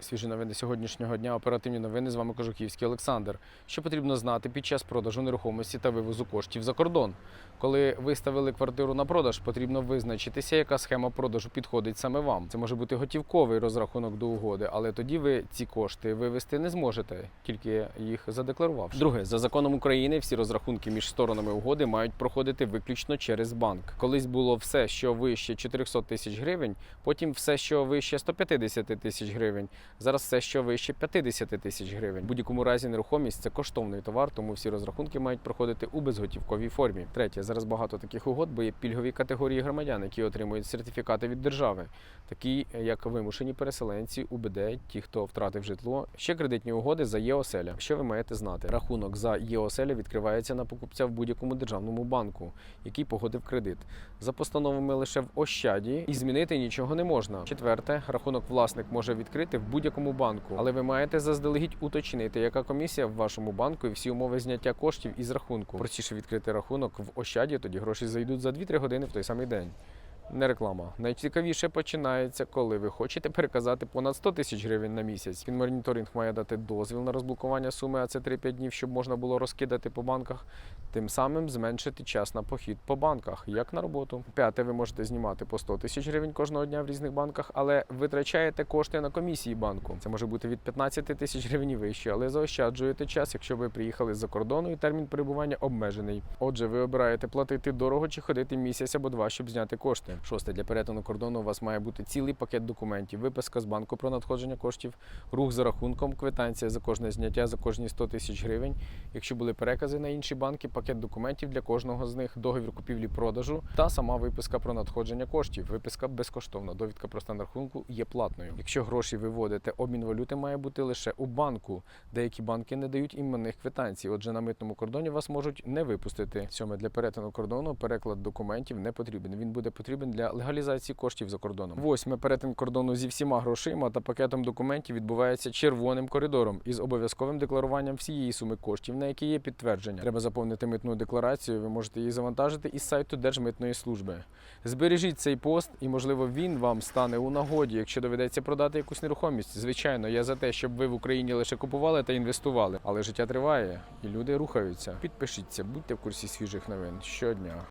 Свіжі новини сьогоднішнього дня. Оперативні новини з вами Кожухівський Олександр. Що потрібно знати під час продажу нерухомості та вивозу коштів за кордон? Коли виставили квартиру на продаж, потрібно визначитися, яка схема продажу підходить саме вам. Це може бути готівковий розрахунок до угоди, але тоді ви ці кошти вивести не зможете, тільки їх задекларувавши. Друге, за законом України всі розрахунки між сторонами угоди мають проходити виключно через банк. Колись було все, що вище 400 тисяч гривень, потім все, що вище 150 тисяч гривень. Зараз все, що вище 50 тисяч гривень. В будь-якому разі нерухомість це коштовний товар, тому всі розрахунки мають проходити у безготівковій формі. Третє, зараз багато таких угод, бо є пільгові категорії громадян, які отримують сертифікати від держави, такі як вимушені переселенці, УБД, ті, хто втратив житло. Ще кредитні угоди за ЄОСЕЛЯ. Що ви маєте знати? Рахунок за ЄОСЕЛЯ відкривається на покупця в будь-якому державному банку, який погодив кредит. За постановами лише в Ощаді і змінити нічого не можна. Четверте, рахунок власник може відкрити в будь-якому банку, але ви маєте заздалегідь уточнити, яка комісія в вашому банку і всі умови зняття коштів із рахунку. Простіше відкрити рахунок в Ощаді, тоді гроші зайдуть за 2-3 години в той самий день. Не реклама. Найцікавіше починається, коли ви хочете переказати понад 100 тисяч гривень на місяць. Фінмоніторинг має дати дозвіл на розблокування суми, а це 3-5 днів, щоб можна було розкидати по банках, тим самим зменшити час на похід по банках, як на роботу. П'яте, ви можете знімати по 100 тисяч гривень кожного дня в різних банках, але витрачаєте кошти на комісії банку. Це може бути від 15 тисяч гривень вище, але заощаджуєте час, якщо ви приїхали з-за кордону і термін перебування обмежений. Отже, ви обираєте платити дорого чи ходити місяць або два, щоб зняти кошти. Шосте для перетину кордону у вас має бути цілий пакет документів, виписка з банку про надходження коштів, рух за рахунком, квитанція за кожне зняття за кожні 100 тисяч гривень. Якщо були перекази на інші банки, пакет документів для кожного з них, договір купівлі-продажу та сама виписка про надходження коштів. Виписка безкоштовна. Довідка про стан рахунку є платною. Якщо гроші виводите, обмін валюти має бути лише у банку. Деякі банки не дають іменних квитанцій. Отже, на митному кордоні вас можуть не випустити. Сьоме для перетину кордону переклад документів не потрібен. Він буде потрібен для легалізації коштів за кордоном. Восьме перетин кордону зі всіма грошима та пакетом документів відбувається червоним коридором із обов'язковим декларуванням всієї суми коштів, на які є підтвердження. Треба заповнити митну декларацію. Ви можете її завантажити із сайту Держмитної служби. Збережіть цей пост, і можливо він вам стане у нагоді, якщо доведеться продати якусь нерухомість. Звичайно, я за те, щоб ви в Україні лише купували та інвестували, але життя триває і люди рухаються. Підпишіться, будьте в курсі свіжих новин щодня.